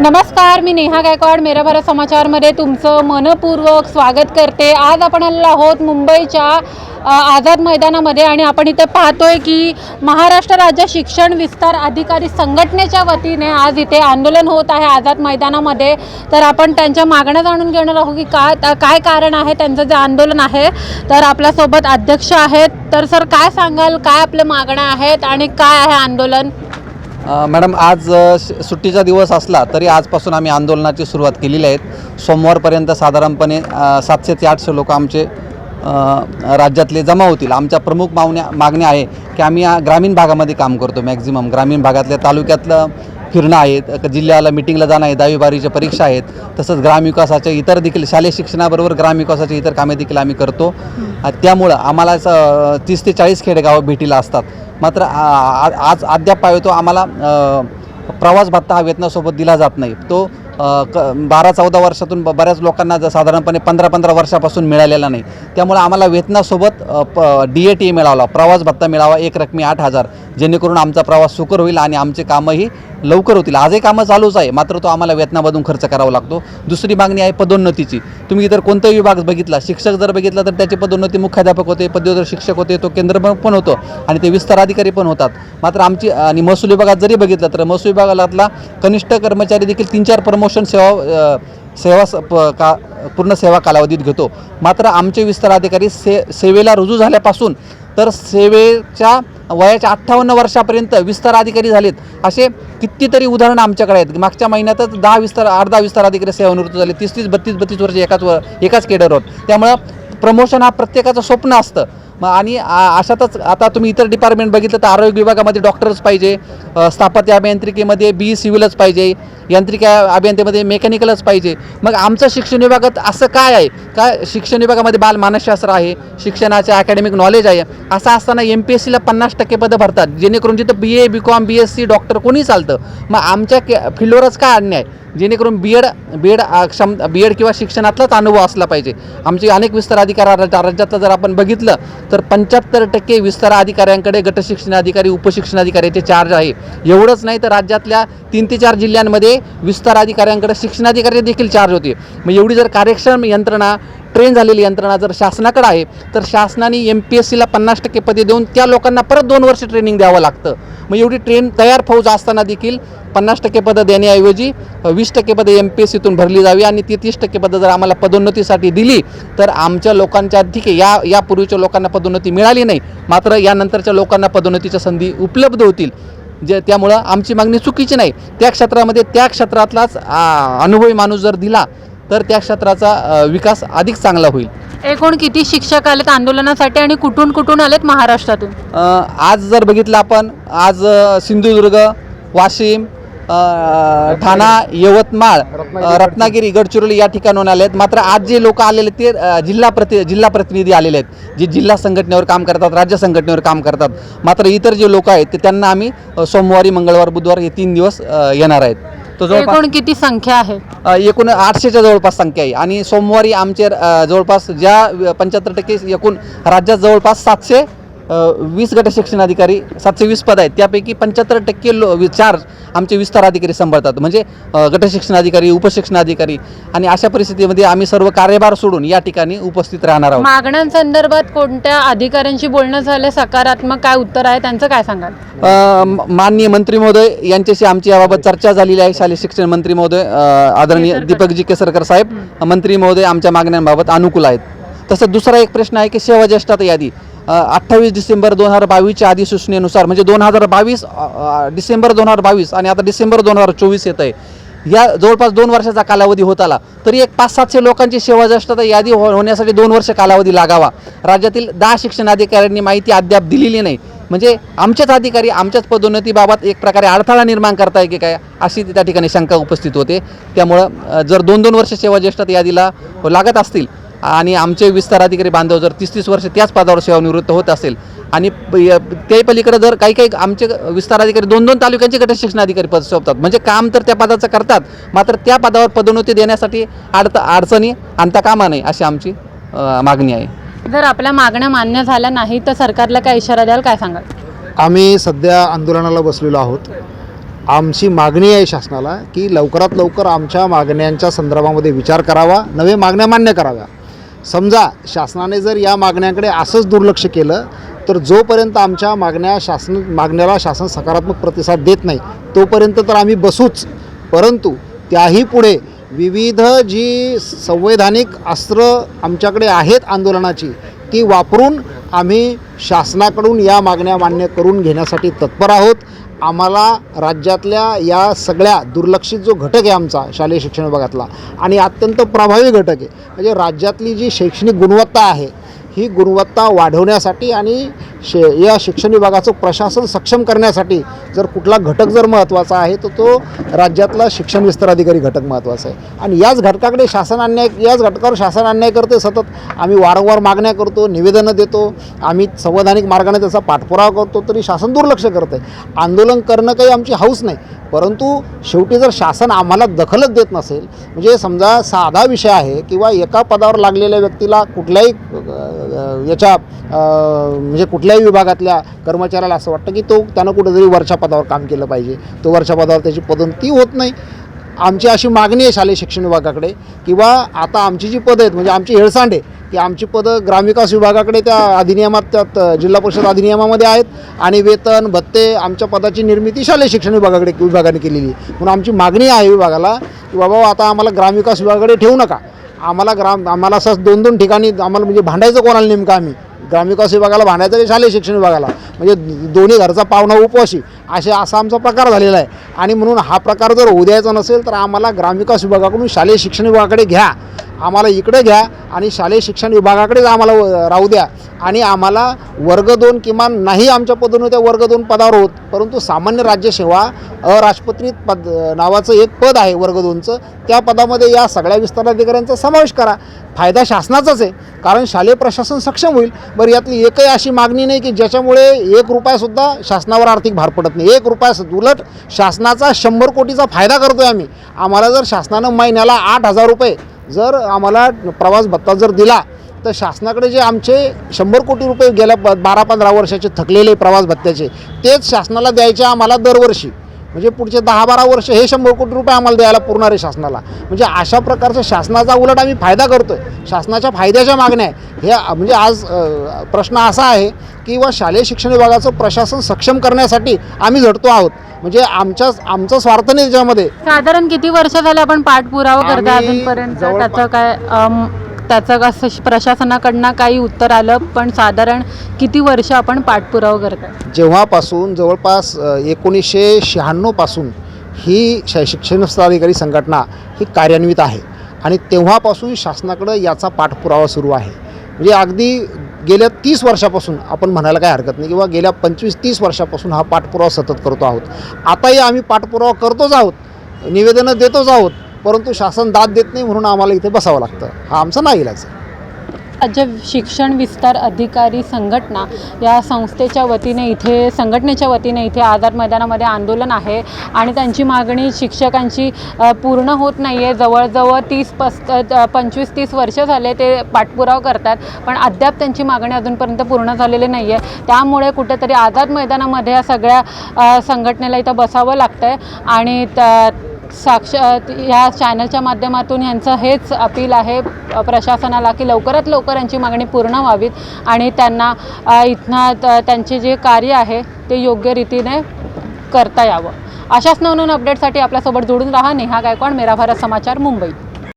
नमस्कार मी नेहा गायकवाड मेरा भारत समाचारमध्ये तुमचं मनपूर्वक स्वागत करते. आज आपण आलेलो आहोत मुंबईच्या आझाद मैदानामध्ये आणि आपण इथे पाहतोय की महाराष्ट्र राज्य शिक्षण विस्तार अधिकारी संघटनेच्या वतीने आज इथे आंदोलन होत आहे आझाद मैदानामध्ये. तर आपण त्यांच्या मागण्या जाणून घेणार आहोत की काय काय कारण आहे त्यांचं जे आंदोलन आहे. तर आपल्यासोबत अध्यक्ष आहेत. तर सर काय सांगाल? काय आपल्या मागण्या आहेत आणि काय आहे आंदोलन? मॅडम आज श- सुट्टीचा दिवस असला तरी आजपासून आम्ही आंदोलनाची सुरुवात केलेली आहेत सोमवारपर्यंत साधारणपणे सातशे ते आठशे लोक आमचे राज्यातले जमा होतील. आमच्या प्रमुख मागण्या मागण्या आहे की आम्ही या ग्रामीण भागामध्ये काम करतो. मॅक्झिमम ग्रामीण भागातल्या तालुक्यातलं फिरणं आहेत जिल्ह्याला मिटिंगला जाणं आहे दहावी बारावीच्या परीक्षा आहेत तसंच ग्रामविकासाच्या इतर देखील शालेय शिक्षणाबरोबर ग्रामविकासाची इतर कामे देखील आम्ही करतो. त्यामुळं आम्हाला तीस ते चाळीस खेडेगावं भेटीला असतात. मात्र आज अद्याप पाहतो आम्हाला प्रवास भत्ता हा वेतनासोबत दिला जात नाही. तो क बारा चौदा वर्षातून बऱ्याच लोकांना जर साधारणपणे पंधरा पंधरा वर्षापासून मिळालेला नाही. त्यामुळे आम्हाला वेतनासोबत प डी ए टी मिळावा प्रवास भत्ता मिळावा एक रकमी आठ हजार जेणेकरून आमचा प्रवास सुकर होईल आणि आमचे कामंही लवकर होतील. आजही कामं चालूच आहे. मात्र तो आम्हाला वेतनामधून खर्च करावा लागतो. दुसरी मागणी आहे पदोन्नतीची. तुम्ही इतर कोणताही विभाग बघितला शिक्षक जर बघितला तर त्याची पदोन्नती मुख्याध्यापक होते पदवीधर शिक्षक होते तो केंद्र पण- होतो आणि ते विस्तार अधिकारी पण होतात. मात्र आमची आणि महसूल विभागात जरी बघितलं तर महसूल विभागातला कनिष्ठ कर्मचारी देखील तीन चार प्रमोशन सेवा सेवा स- प- का पूर्ण सेवा कालावधीत घेतो. मात्र आमचे विस्तार अधिकारी से सेवेला रुजू झाल्यापासून तर सेवेच्या वयाच्या अठ्ठावन्न वर्षापर्यंत विस्तार अधिकारी झालेत. असे कितीतरी उदाहरणं आमच्याकडे आहेत. मागच्या महिन्यातच दहा विस्तार अर्धा विस्तार अधिकारी सेवानिवृत्त झाले. तीस तीस बत्तीस बत्तीस वर्ष एकाच व एकाच केडरवर त्यामुळं प्रमोशन हा प्रत्येकाचं स्वप्न असतं. मग आणि अशातच आता तुम्ही इतर डिपार्टमेंट बघितलं तर आरोग्य विभागामध्ये डॉक्टर्स पाहिजे स्थापत्य अभियांत्रिकीमध्ये बी सिव्हिलच पाहिजे यांत्रिक अभियंत्यामध्ये मेकॅनिकलच पाहिजे. मग आमचं शिक्षण विभागात असं काय आहे? काय शिक्षण विभागामध्ये बाल मानसशास्त्र आहे शिक्षणाचे अकॅडमिक नॉलेज आहे असं असताना एम पी एस सीला पन्नास टक्के पदं भरतात. जेणेकरून जिथं B A B com B S C doctor कोणी चालतं मग आमच्या के फील्डवरच काय अन्याय? जेणेकरून बी एड बी एड क्षम बी एड किंवा शिक्षणातलाच अनुभव असला पाहिजे. आमचे अनेक विस्तार अधिकार राज्यातलं जर आपण बघितलं तर पंच्याहत्तर टक्के विस्तार अधिकाऱ्यांकडे गटशिक्षण अधिकारी उपशिक्षण अधिकाऱ्याचे चार्ज आहे. एवढंच नाही तर राज्यातल्या तीन ते चार जिल्ह्यांमध्ये विस्तार अधिकाऱ्यांकडे शिक्षणाधिकारी देखील चार्ज होते. मग एवढी जर कार्यक्षम यंत्रणा ट्रेन झालेली यंत्रणा जर शासनाकडे आहे तर शासनाने एम पी एस सीला पन्नास टक्के पदे देऊन त्या लोकांना परत दोन वर्ष ट्रेनिंग द्यावं लागतं. मग एवढी ट्रेन तयार फौज असताना देखील पन्नास टक्के पदं देण्याऐवजी वीस टक्के पदं एम पी एस सीतून भरली जावी आणि ती तीस टक्के पदं जर आम्हाला पदोन्नतीसाठी दिली तर आमच्या लोकांच्या ठीक आहे या यापूर्वीच्या लोकांना पदोन्नती मिळाली नाही. मात्र यानंतरच्या लोकांना पदोन्नतीच्या संधी उपलब्ध होतील. जे त्यामुळं आमची मागणी चुकीची नाही. त्या क्षेत्रामध्ये त्या क्षेत्रातलाच अनुभवी माणूस जर दिला तर त्या क्षेत्राचा विकास अधिक चांगला होईल. एकूण किती शिक्षक आलेत आंदोलनासाठी आणि कुठून कुठून आलेत महाराष्ट्रातून? आज जर बघितलं आपण आज सिंधुदुर्ग वाशिम ठाणा यवतमाळ रत्नागिरी गडचिरोली या ठिकाणून आले आहेत मात्र आज जे लोक आलेले ते जिल्हा प्रति जिल्हा प्रतिनिधी आलेले आहेत जे जिल्हा संघटनेवर काम करतात राज्य संघटनेवर काम करतात. मात्र इतर जे लोक आहेत ते त्यांना आम्ही सोमवारी मंगळवार बुधवार हे तीन दिवस येणार आहेत. तो जवळपास एकूण किती संख्या आहे? एकूण आठशेच्या जवळपास संख्या आहे. आणि सोमवारी आमचे जवळपास ज्या पंच्याहत्तर टक्के एकूण राज्यात जवळपास सातशे वीस गट शिक्षण अधिकारी सातशे वीस पद आहेत. त्यापैकी पंच्याहत्तर टक्के लो चार्ज आमचे विस्तार अधिकारी सांभाळतात. म्हणजे गट शिक्षण अधिकारी उपशिक्षण अधिकारी आणि अशा परिस्थितीमध्ये आम्ही सर्व कार्यभार सोडून या ठिकाणी उपस्थित राहणार आहोत. मागण्यांसंदर्भात कोणत्या अधिकाऱ्यांशी बोलणं झालं? सकारात्मक काय उत्तर आहे? त्यांचं काय सांगाल? माननीय मंत्री महोदय यांच्याशी आमची याबाबत चर्चा झालेली आहे. शालेय शिक्षण मंत्री महोदय आदरणीय. दीपकजी केसरकर साहेब मंत्री महोदय आमच्या मागण्यांबाबत अनुकूल आहेत. तसंच दुसरा एक प्रश्न आहे की सेवा ज्येष्ठात यादी. अठ्ठावीस डिसेंबर दोन हजार बावीसच्या अधिसूचनेनुसार म्हणजे दोन हजार बावीस डिसेंबर दोन हजार बावीस आणि आता डिसेंबर दोन हजार चोवीस येत आहे. या जवळपास दोन वर्षाचा कालावधी होत आला. तरी एक पाच सातशे लोकांची सेवा ज्येष्ठता यादी हो होण्यासाठी दोन वर्ष कालावधी लागावा. राज्यातील दहा शिक्षण अधिकाऱ्यांनी माहिती अद्याप दिलेली नाही. म्हणजे आमचेच अधिकारी आमच्याच पदोन्नतीबाबत एक प्रकारे अडथळा निर्माण करताय की काय अशी त्या ठिकाणी शंका उपस्थित होते. त्यामुळं जर दोन दोन वर्ष सेवा ज्येष्ठता यादीला लागत असतील आणि आमचे विस्तार अधिकारी बांधव जर तीस तीस वर्ष त्याच पदावर सेवानिवृत्त होत असेल आणि प- य- ते पलीकडे जर काही काही आमचे विस्तार अधिकारी दोन दोन तालुक्यांचे गट शिक्षण अधिकारी पद सोपतात. म्हणजे काम तर त्या पदाचं करतात मात्र त्या पदावर पदोन्नती देण्यासाठी अडत अडचणी आणता कामा नाही अशी आमची मागणी आहे. जर आपल्या मागण्या मान्य झाल्या नाही तर सरकारला काय इशारा द्याल काय सांगाल? आम्ही सध्या आंदोलनाला बसलेलो आहोत. आमची मागणी आहे शासनाला की लवकरात लवकर आमच्या मागण्यांच्या संदर्भामध्ये विचार करावा नवे मागण्या मान्य कराव्या. समजा शासनाने जर या मागण्याकडे असंच दुर्लक्ष केलं तर जोपर्यंत आमच्या मागण्या शासन मागण्याला शासन सकारात्मक प्रतिसाद देत नाही तोपर्यंत तर आम्ही बसूच. परंतु त्याही पुढे विविध जी संवैधानिक अस्त्र आमच्याकडे आहेत आंदोलनाची ती वापरून आम्ही शासनाकडून या मागण्या मान्य करून घेण्यासाठी तत्पर आहोत. आम्हाला राज्यातल्या या सगळ्या दुर्लक्षित जो घटक आहे आमचा शालेय शिक्षण विभागातला आणि अत्यंत प्रभावी घटक आहे. म्हणजे राज्यातली जी शैक्षणिक गुणवत्ता आहे ही गुणवत्ता वाढवण्यासाठी आणि शे या शिक्षण विभागाचं प्रशासन सक्षम करण्यासाठी जर कुठला घटक जर महत्त्वाचा आहे तर तो राज्यातला शिक्षण विस्तार अधिकारी घटक महत्त्वाचा आहे. आणि याच घटकाकडे शासन अन्याय याच घटकावर शासन अन्याय करते सतत. आम्ही वारंवार मागण्या करतो निवेदनं देतो. आम्ही संवैधानिक मार्गाने त्याचा पाठपुरावा करतो तरी शासन दुर्लक्ष करतं आहे. आंदोलन करणं काही आमची हौस नाही. परंतु शेवटी जर शासन आम्हाला दखलच देत नसेल म्हणजे समजा साधा विषय आहे किंवा एका पदावर लागलेल्या व्यक्तीला कुठल्याही याच्या म्हणजे कुठल्या कुठल्याही विभागातल्या कर्मचाऱ्याला असं वाटतं की तो त्यानं कुठेतरी वरच्या पदावर काम केलं पाहिजे. तो वरच्या पदावर त्याची पदोन्नती होत नाही. आमची अशी मागणी आहे शालेय शिक्षण विभागाकडे किंवा आता आमची जी पदं आहेत म्हणजे आमची हेळसांड आहे की आमची पदं ग्रामविकास विभागाकडे त्या अधिनियमात त्यात जिल्हा परिषद अधिनियमामध्ये आहेत आणि वेतन भत्ते आमच्या पदाची निर्मिती शालेय शिक्षण विभागाकडे विभागाने केलेली आहे. म्हणून आमची मागणी आहे विभागाला की बाबा आता आम्हाला ग्रामविकास विभागाकडे ठेवू नका. आम्हाला ग्राम आम्हाला असं दोन दोन ठिकाणी आम्हाला म्हणजे भांडायचं कोणाला नेमकं आम्ही? ग्रामविकास विभागाला भांडायचं आणि शालेय शिक्षण विभागाला. म्हणजे दोन्ही घरचा पाहुणा उपवाशी. असे असा आमचा प्रकार झालेला आहे. आणि म्हणून हा प्रकार जर होऊ द्यायचा नसेल तर आम्हाला ग्रामविकास विभागाकडून शालेय शिक्षण विभागाकडे घ्या. आम्हाला इकडे घ्या आणि शालेय शिक्षण विभागाकडेच आम्हाला राहू द्या. आणि आम्हाला वर्ग दोन किमान नाही आमच्या पदोन्नत्या वर्ग दोन पदावर होत. परंतु सामान्य राज्यसेवा अराजपत्रित पद नावाचं एक पद आहे वर्ग दोनचं. त्या पदामध्ये या सगळ्या विस्ताराधिकाऱ्यांचा समावेश करा. फायदा शासनाचाच आहे. कारण शालेय प्रशासन सक्षम होईल. बरं यातली एकही अशी मागणी नाही की ज्याच्यामुळे एक रुपयासुद्धा शासनावर आर्थिक भार पडत नाही. एक रुपया उलट शासनाचा शंभर कोटीचा फायदा करतो आहे आम्ही. आम्हाला जर शासनानं महिन्याला आठ हजार रुपये जर आम्हाला प्रवास भत्ता जर दिला तर शासनाकडे जे आमचे शंभर कोटी रुपये गेल्या बारा पंधरा वर्षाचे थकलेले प्रवास भत्त्याचे तेच शासनाला द्यायचे आम्हाला दरवर्षी. म्हणजे पुढचे दहा बारा वर्ष हे शंभर कोटी रुपये आम्हाला द्यायला पुरणार आहे शासनाला. म्हणजे अशा प्रकारचा शासनाचा उलट आम्ही फायदा करतो आहे शासनाच्या फायद्याच्या मागण्या आहे. हे म्हणजे आज प्रश्न असा आहे की वा शालेय शिक्षण विभागाचं प्रशासन सक्षम करण्यासाठी आम्ही झटतो आहोत. म्हणजे आमच्या आमचा स्वार्थ नाही त्याच्यामध्ये. साधारण किती वर्ष झाले आपण पाठपुरावा करता अजूनपर्यंत? त्याचं काय त्याचं कसं प्रशासनाकडनं काही उत्तर आलं पण साधारण किती वर्ष आपण पाठपुरावा करतो जेव्हापासून जवळपास एकोणीसशे शहाण्णवपासून ही श शिक्षण अधिकारी संघटना ही कार्यान्वित आहे. आणि तेव्हापासून शासनाकडं याचा पाठपुरावा सुरू आहे. म्हणजे अगदी गेल्या तीस वर्षापासून आपण म्हणायला काही हरकत नाही किंवा गेल्या पंचवीस तीस वर्षापासून हा पाठपुरावा सतत करतो आहोत. आताही आम्ही पाठपुरावा करतोच आहोत निवेदनं देतोच आहोत परंतु शासन दाद देत नाही म्हणून आम्हाला इथे बसावं लागतं. हा आमचा नाईलाज आहे. राज्य शिक्षण विस्तार अधिकारी संघटना या संस्थेच्या वतीने इथे संघटनेच्या वतीने इथे आझाद मैदानामध्ये आंदोलन आहे आणि त्यांची मागणी शिक्षकांची पूर्ण होत नाही आहे जवळजवळ तीस पस्त पंचवीस तीस वर्ष झाले ते पाठपुरावा करतात पण अद्याप त्यांची मागणी अजूनपर्यंत पूर्ण झालेली नाही आहे त्यामुळे कुठेतरी आझाद मैदानामध्ये या सगळ्या संघटनेला इथं बसावं लागतं आहे आणि त्या साक्ष ह्या चॅनलच्या माध्यमातून यांचं हेच अपील आहे प्रशासनाला की लवकरात लवकर यांची मागणी पूर्ण व्हावीत आणि त्यांना इथनं त्यांचे जे कार्य आहे ते योग्य रीतीने करता यावं. अशाच नवनवीन अपडेटसाठी आपल्यासोबत जोडून राहा. नेहा गायकवाड मेरा भारत समाचार मुंबई.